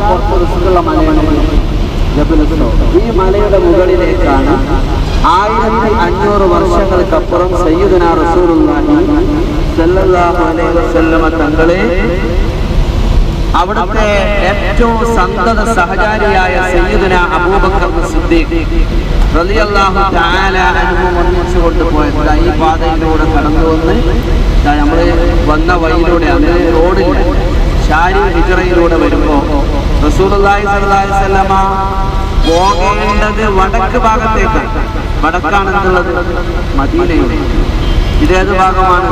കുറച്ച് റിസ്ക്കുള്ള മലയാണ് ഈ മലയുടെ മുകളിലേക്കാണ് ആയിരത്തി അഞ്ഞൂറ് വർഷങ്ങൾക്കപ്പുറം സയ്യിദന റസൂലുള്ളാഹി സല്ലല്ലാഹു അലൈഹി വസല്ലമ തങ്ങളെ അവിടുത്തെ ഏറ്റവും സന്തത സഹചാരിയായ സയ്യിദന അബൂബക്കർ സിദ്ദീഖ് റളിയല്ലാഹു തആല അൻഹു ഒന്നിച്ചു കൊണ്ടുപോയത് ഈ പാതയിലൂടെ കടന്നു വന്ന് ദാ നമ്മൾ വന്ന വഴിയിലൂടെയാണ്. റോഡിൽ ഷാരി ഹിജറയിലൂടെ വരുമ്പോൾ പോകേണ്ടത് വടക്ക് ഭാഗത്തേക്ക് വടക്കാണെന്നുള്ളത് മദീനയുടെ. ഇതേത് ഭാഗമാണ്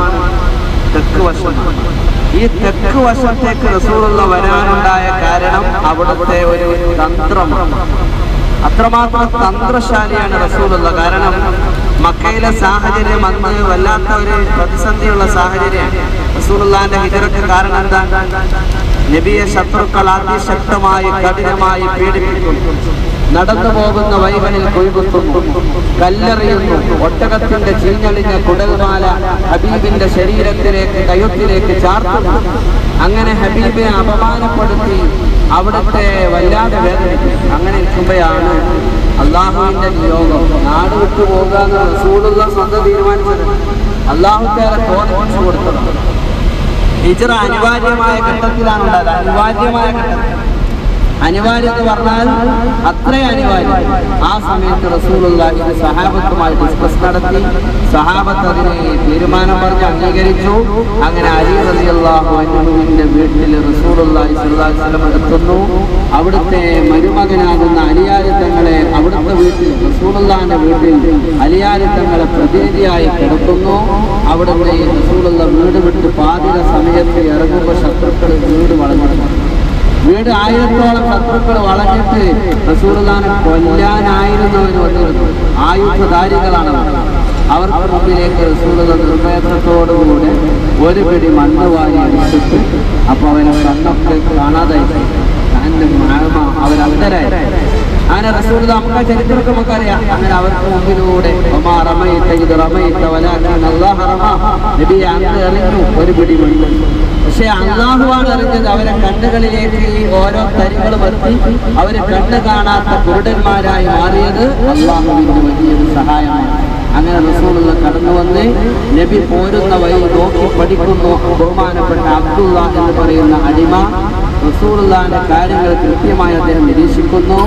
തെക്ക് വശമാണ്. ഈ തെക്ക് വശത്തേക്ക് റസൂലുള്ള വരാനുണ്ടായ കാരണം അവിടുത്തെ ഒരു തന്ത്രമാണ്. അത്രമാത്രം തന്ത്രശാലിയാണ് റസൂലുള്ള കാരണം മക്കയിലെ സാഹചര്യം അന്ന് വല്ലാത്ത ഒരു പ്രതിസന്ധിയുള്ള സാഹചര്യമാണ്. റസൂലുള്ളാന്റെ ഹിജറക്ക് കാരണം എന്താ? നബിയെ ശത്രുക്കൾ അതിശക്തമായി കഠിനമായി പീഡിപ്പിക്കുന്നു. നടന്നു പോകുന്ന വൈകളിൽ കൊയ്കുത്തുന്നു കല്ലെറിയുന്നു. ഒട്ടകത്തിന്റെ ചീഞ്ഞളിഞ്ഞ കുടൽമാല ഹബീബിന്റെ ശരീരത്തിലേക്ക് കയ്യത്തിലേക്ക് ചാർത്തുന്നു. അങ്ങനെ ഹബീബിനെ അപമാനപ്പെടുത്തി അവിടുത്തെ വല്ലാതെ വേദനിക്കും അങ്ങനെ ഇരിക്കുമ്പോഴാണ് അള്ളാഹുവിന്റെ നിയോഗം. നാട് വിട്ടു പോകുക റസൂലുള്ള സ്വന്തം തീരുമാനിച്ചത്. അള്ളാഹുക്കാരെ തോന്നിപ്പിച്ചു കൊടുത്തത്. ഹിജറ അനിവാര്യമായ ഘട്ടത്തിലാണ് ഉണ്ടായത്. അനിവാര്യമായ ഘട്ടത്തിൽ അനിവാര്യം എന്ന് പറഞ്ഞാൽ അത്രയും അനിവാര്യം. ആ സമയത്ത് റസൂലുള്ള ഇത് സഹാബത്തുമായി ഡിസ്കസ് നടത്തി സഹാബത്ത് അതിനെ തീരുമാനം പറഞ്ഞ് അംഗീകരിച്ചു. അങ്ങനെ അലി റളിയല്ലാഹു അൻഹുവിന്റെ വീട്ടിൽ റസൂലുള്ളാഹി സ്വല്ലല്ലാഹി അലൈഹി വസല്ലം എത്തുന്നു. അവിടുത്തെ മരുമകനാകുന്ന അലിയാരിത്തങ്ങളെ അവിടുത്തെ വീട്ടിൽ റസൂലുള്ളാഹിന്റെ വീട്ടിൽ അലിയാരിത്തങ്ങളെ പ്രതിനിധിയായി കിടക്കുന്നു. അവിടുത്തെ റസൂലുള്ള വീട് വിട്ട് പാതിര സമയത്ത് ഇറങ്ങുമ്പോൾ ശത്രുക്കൾ വീട് വളഞ്ഞിട്ടുണ്ട് വീട് ആയിരത്തോളം ശത്രുക്കൾ വളഞ്ഞിട്ട് റസൂലുള്ളാനെ കൊല്ലാനായിരുന്നവർ വന്നിരുന്നു. ആയുധധാരികളാണ് അവർ. അവർക്ക് മുമ്പിലേക്ക് റസൂലുള്ള നിർഭയത്വത്തോടുകൂടെ ഒരു പിടി മണ്ണ് വാങ്ങി അടിച്ചിട്ട് അപ്പൊ അവനെ കണ്ണൊക്കെ കാണാതായി. അവരന്തരായി. അങ്ങനെ റസൂൽ നമുക്ക് ചരിത്രമൊക്കെ നമുക്കറിയാം. അങ്ങനെ അവർക്ക് മുമ്പിലൂടെ എറിഞ്ഞു ഒരു പിടി മണ്ണ് പക്ഷെ അള്ളാഹുവാണ് അറിഞ്ഞത് അവരെ കണ്ണുകളിലേക്ക് ഈ ഓരോ തരികളും എത്തി. അവർ കണ്ണ് കാണാത്ത കുരുടന്മാരായി മാറിയത് അള്ളാഹുവിന്റെ വലിയൊരു സഹായമാണ്. അങ്ങനെ റസൂലുള്ള കടന്നു വന്ന് നബി പോരുന്ന വഴി നോക്കി പഠിക്കുന്നു. ബഹുമാനപ്പെട്ട അബ്ദുള്ള എന്ന് പറയുന്ന അടിമ റസൂലുള്ളാന്റെ കാര്യങ്ങൾ കൃത്യമായി അദ്ദേഹം നിരീക്ഷിക്കുന്നു.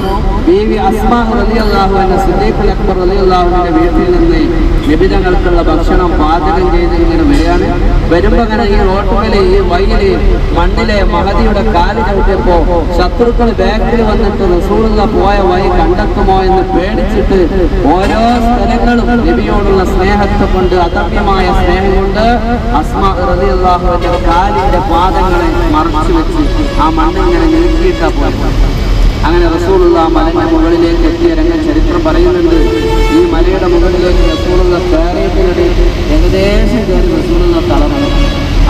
ബീവി അസ്മാഹ് റളിയല്ലാഹു എന്ന സിദ്ദീഖുൽ അക്ബർ റളിയല്ലാഹുവിന്റെ വീട്ടിൽ നിന്ന് നിബിതങ്ങൾക്കുള്ള ഭക്ഷണം പാചകം ചെയ്ത് ഇങ്ങനെ വരികയാണ്. വരുമ്പോ അങ്ങനെ ഈ റോട്ടുകളിൽ ഈ വയലിൽ മണ്ണിലെ മഹതിയുടെ കാൽ ചവിട്ടിയപ്പോ ശത്രുക്കൾ ബാക്കിൽ വന്നിട്ട് റസൂറുള്ള പോയ വഴി കണ്ടെത്തുമോ എന്ന് പേടിച്ചിട്ട് ഓരോ സ്ഥലങ്ങളും നബിയോടുള്ള സ്നേഹത്തെ കൊണ്ട് അതമ്യമായ സ്നേഹം കൊണ്ട് അസ്മാ അള്ളാഹുവിന്റെ കാലിന്റെ പാദങ്ങളെ മറച്ചു വെച്ച് ആ മണ്ണിങ്ങനെ നീക്കിയിട്ടാ പോയത്. അങ്ങനെ റസൂലുള്ള മലയുടെ മുകളിലേക്ക് എത്തിയ രംഗം ചരിത്രം പറയുന്നുണ്ട്. ഈ മലയുടെ മുകളിലേക്ക് റസൂലുള്ള കയറിയതിനിടയിൽ ഏകദേശം കയറി റസൂലുള്ള തളർന്നു.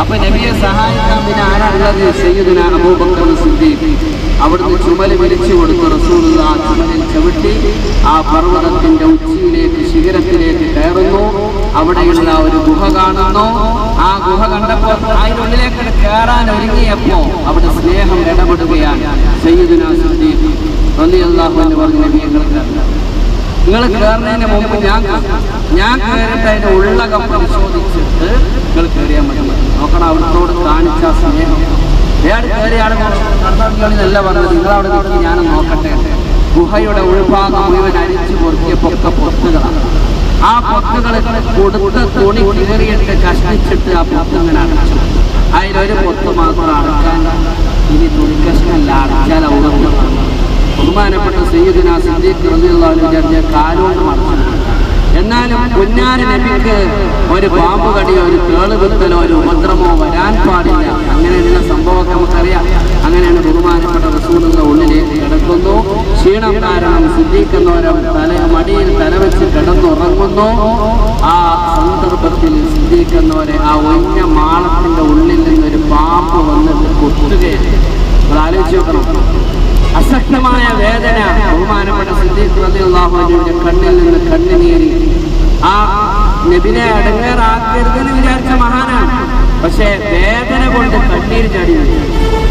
അപ്പൊ നബിയെ സഹായിക്കാൻ പിന്നെ ആരാണുള്ളത് സയ്യിദുന അബൂബക്കർ സിദ്ദീഖ്. അവിടുന്ന് ചുമൽ വിളിച്ചു കൊടുത്ത് റസൂലുള്ള ആ ചുമലിൽ ചവിട്ടി ആ പർവതത്തിന്റെ ഉച്ചിയിലേക്ക് ശിഖരത്തിലേക്ക് കയറുന്നു. അവിടെയുള്ള ഒരു ഗുഹ കാണുന്നു. ആ ഗുഹ കണ്ടപ്പോൾ അതിനുള്ളിലേക്ക് കയറാൻ ഒരുങ്ങിയപ്പോ അവിടെ സ്നേഹം ഇടപെടുകയാണ് നിങ്ങൾ കയറുന്നതിന് മുമ്പ് ഞാൻ ഞാൻ കയറിയിട്ട് അതിന്റെ ഉള്ളകം പരിശോധിച്ചിട്ട് നിങ്ങൾ കയറിയാൽ മതി. നോക്കണം അവിടത്തോട് കാണിച്ച സ്നേഹം. അയാൾ കയറിയ ആൾ കർത്താവിനല്ല പറഞ്ഞത്. നിങ്ങളവിടെ നോക്കി ഞാൻ നോക്കട്ടെ. ഗുഹയുടെ ഉൾഭാഗം മുഴുവൻ അരിച്ചു പൊറുക്കിയപ്പൊക്കെ പൊക്ക പൊത്തുകളാണ്. ആ പൊത്തുകൾ കൊടുത്ത തുണി കീറിയിട്ട് കഷ്ണിച്ചിട്ട് ആ പൊത്ത് ഇങ്ങനെ അടച്ചു. അതിലൊരു പൊത്ത് മാത്രം അടക്കാൻ ഇനി തുണിക്കഷ്ണല്ല അടച്ചാൽ അവിടെ ബഹുമാനപ്പെട്ട സയ്യിദിന സിദ്ദീഖ് അൻഹു വിചാരിച്ച കാലോട് മറച്ചു എന്നാലും നബിക്ക് ഒരു പാമ്പ് കടിയോ ഒരു തേൾ വിത്തലോ ഒരു ഉപദ്രവമോ വരാൻ പാടില്ല. അങ്ങനെയുള്ള സംഭവമൊക്കെ നമുക്കറിയാം. അങ്ങനെയാണ് ബഹുമാനപ്പെട്ട റസൂലിന്റെ ഉള്ളിലേക്ക് കിടക്കുന്നു. ക്ഷീണം കാരണം സിദ്ധിക്കുന്നവരും തല മടിയിൽ തലവെച്ച് കിടന്നുറങ്ങുന്നു. ആ സന്ദർഭത്തിൽ സിദ്ധിക്കുന്നവരെ ആ ഒഞ്ഞ മാളത്തിന്റെ ഉള്ളിൽ നിന്നൊരു പാമ്പ് വന്നിട്ട് കുത്തുകയാണ്. ആലോചിച്ച് നോക്കണം. അസഹ്യമായ വേദന ബഹുമാനപ്പെട്ട സിദ്ദീഖ് റളിയല്ലാഹു കണ്ണിൽ നിന്ന് കണ്ണുനീരി ആ നബിനെ അടങ്ങേറാക്കരുതെന്ന് വിചാരിച്ച മഹാനാണ്. പക്ഷേ വേദന കൊണ്ട് കണ്ണീര് ചടി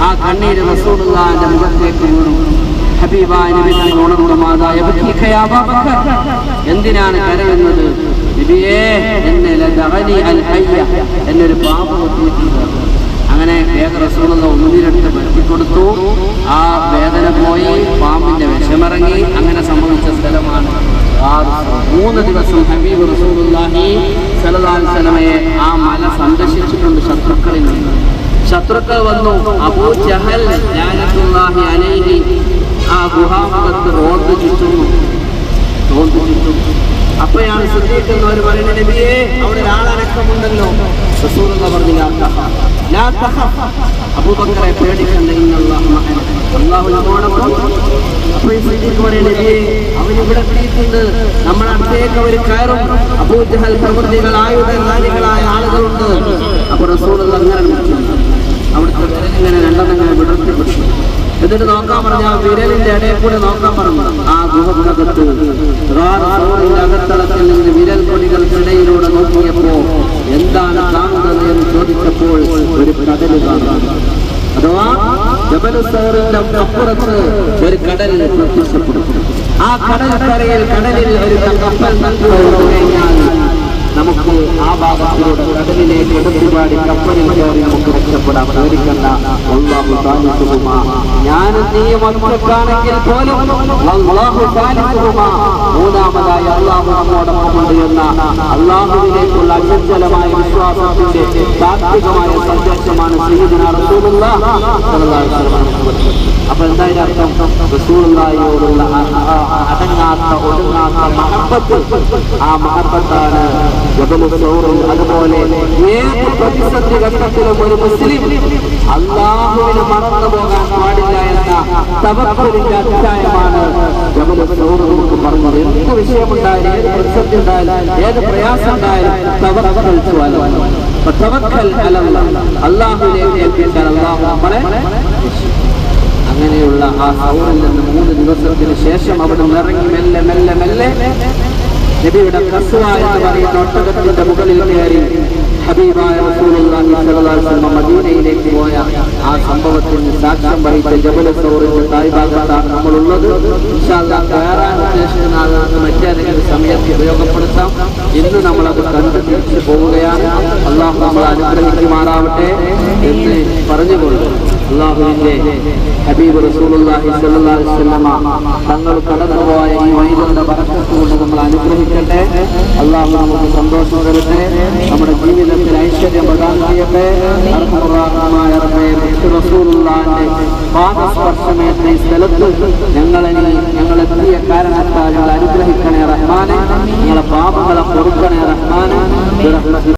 ആ കണ്ണീര് റസൂലുള്ളാന്റെ മുഖത്തേക്ക് വീണു. ഹബീബായ എന്തിനാണ് ഹയ്യ എന്നൊരു പാപം അങ്ങനെ വേഗ റസൂലുള്ള ഒന്നിനെടുത്ത് പറ്റിക്കൊടുത്തു ആ വേദന പോയി പാമ്പിന്റെ വിഷമിറങ്ങി. അങ്ങനെ സംഭവിച്ച സ്ഥലമാണ് മൂന്ന് ദിവസം ഹബീബ് റസൂലുള്ളാഹി സല്ലല്ലാഹു അലൈഹി വസല്ലമയെ ആ മല സന്ദർശിച്ചിട്ടുണ്ട് ശത്രുക്കളിൽ നിന്ന്. ശത്രുക്കൾ വന്നു. അബൂ ജഹൽ ലാനത്തുല്ലാഹി അലൈഹി ആ ഗുഹാമുഖത്ത് റോഡ് ചുറ്റുന്നു. റോഡ് ചുറ്റും അപ്പോഴാണ് ശ്രദ്ധിക്കുന്നവർ പറയുന്നത് നബിയേ അവിടെ ഒരാളനക്കമുണ്ടല്ലോ റസൂലുള്ള പറഞ്ഞു "ലാ തഖഫ്, ലാ തഖഫ്." അബൂബക്കറെ പേടിക്കണ്ട ഇവിടെ പിടിയിട്ടുണ്ട് നമ്മുടെ അടുത്തേക്ക് അവർ കയറും. അബൂജഹൽ പ്രവൃത്തികൾ ആയുധധാരികളായ ആളുകളുണ്ട്. അപ്പോൾ റസൂലുള്ള അങ്ങനെ അവിടുത്തെ ഇങ്ങനെ വിടർത്തി പിടിച്ചു. എന്നിട്ട് നോക്കാൻ പറഞ്ഞ വിരലിന്റെ ഇടയിൽ കൂടെ നോക്കാൻ പറഞ്ഞു. ആ ഗുഹക്കകത്ത് റസൂലിന്റെ അകത്തളത്തിൽ നിന്ന് വിരൽ കൊടികൾക്കിടയിലൂടെ നോക്കിയപ്പോ എന്താണ് കാണുന്നത് എന്ന് ചോദിച്ചപ്പോൾ ഒരു കടൽ കാണുന്നു അഥവാ ജബലുസറിന്റെ അപ്പുറത്ത് ഒരു കടൽ പ്രത്യക്ഷപ്പെടും. ആ കടൽ കരയിൽ കടലിൽ ഒരു കപ്പൽ നൽകി കഴിഞ്ഞാൽ നമുക്ക് ആ ഭാഗത്തിലൂടെ കടലിലേക്ക് ഒരുപാട് കപ്പലിൽ കയറി നമുക്ക് രക്ഷപ്പെടാം. പേടിക്കണ്ട. അള്ളാഹു സാലിസുഹുമാ ഞാനും നീയും ഒറ്റക്കാണെങ്കിൽ പോലും മൂന്നാമതായി അള്ളാഹു നമ്മോടൊപ്പമുണ്ട് എന്ന അള്ളാഹുവിലേക്കുള്ള അചഞ്ചലമായ വിശ്വാസത്തിന്റെ താത്വികമായ സന്ദേശമാണ് പഠിപ്പിച്ചത്. അപ്പൊ എന്തായാലും അർത്ഥം? റസൂലുള്ളാഹിയോടുള്ള അടങ്ങാത്ത ഒടുങ്ങാത്ത മഹബത്ത്. ആ മഹബത്താണ് അതുപോലെ ഏത് പ്രതിസന്ധി ഘട്ടത്തിലും ഒരു മുസ്ലിം അള്ളാഹുവിന് മറന്നു പോകാൻ പാടില്ല എന്ന തവക്കുലിന്റെ അധ്യായമാണ് നമുക്ക് പറഞ്ഞത് എന്ത് വിഷയമുണ്ടായാലും ഏത് പ്രതിസന്ധി ഉണ്ടായാലും ഏത് പ്രയാസം ഉണ്ടായാലും തവക്കൽ ചുവല. അപ്പൊ തവക്കൽ അലല്ല അള്ളാഹുവിലേക്ക് ഏൽപ്പിച്ചാൽ അള്ളാഹു നമ്മളെ. അങ്ങനെയുള്ള ആ സൗറിൽ നിന്ന് മൂന്ന് ദിവസത്തിന് ശേഷം അവിടെ ഇറങ്ങി മെല്ലെ മെല്ലെ മെല്ലെ നബിയുടെ കസുവ എന്ന് പറയുന്ന ഒട്ടകത്തിന്റെ മുകളിൽ കയറി ഹബീബായ മദീനയിലേക്ക് പോയ ആ സംഭവത്തിന് സാക്ഷ്യം വഹിച്ച ജബൽ സൗറിന്റെ തായ്ഭാഗത്താണ് നമ്മളുള്ളത്. കയറാൻ ഉദ്ദേശിക്കുന്ന മറ്റേതെങ്കിലും സമയത്ത് ഉപയോഗപ്പെടുത്താം. ഇന്ന് നമ്മളത് കണ്ട് തിരിച്ചു പോവുകയാണ്. അള്ളാഹു നമ്മൾ അനുഗ്രഹിക്കുമാറാവട്ടെ എന്ന് പറഞ്ഞുകൊണ്ട് അള്ളാഹുവിന്റെ ഹബീബ് റസൂലുള്ളാഹി സ്വല്ലല്ലാഹി വസല്ലമ തങ്ങൾ കടന്നുപോയ ഈ വൈദ്യുത ബർക്കത്ത് കൊണ്ട് നമ്മൾ അനുഗ്രഹിക്കട്ടെ. അള്ളാഹു നമുക്ക് സന്തോഷം തരട്ടെ. നമ്മുടെ ജീവിതത്തിൽ ഐശ്വര്യം പ്രദാനം ചെയ്യട്ടെ റസൂലുള്ളാഹിന്റെ പാദസ്പർശമേറ്റ ഈ സ്ഥലത്ത് ഞങ്ങളെ ഞങ്ങളെത്തിയ കാരണത്താൽ ഞങ്ങൾ അനുഗ്രഹിക്കണേ റഹ്മാനെ. ഞങ്ങളെ പാപങ്ങളെ പൊറുക്കണേ റഹ്മാനെ.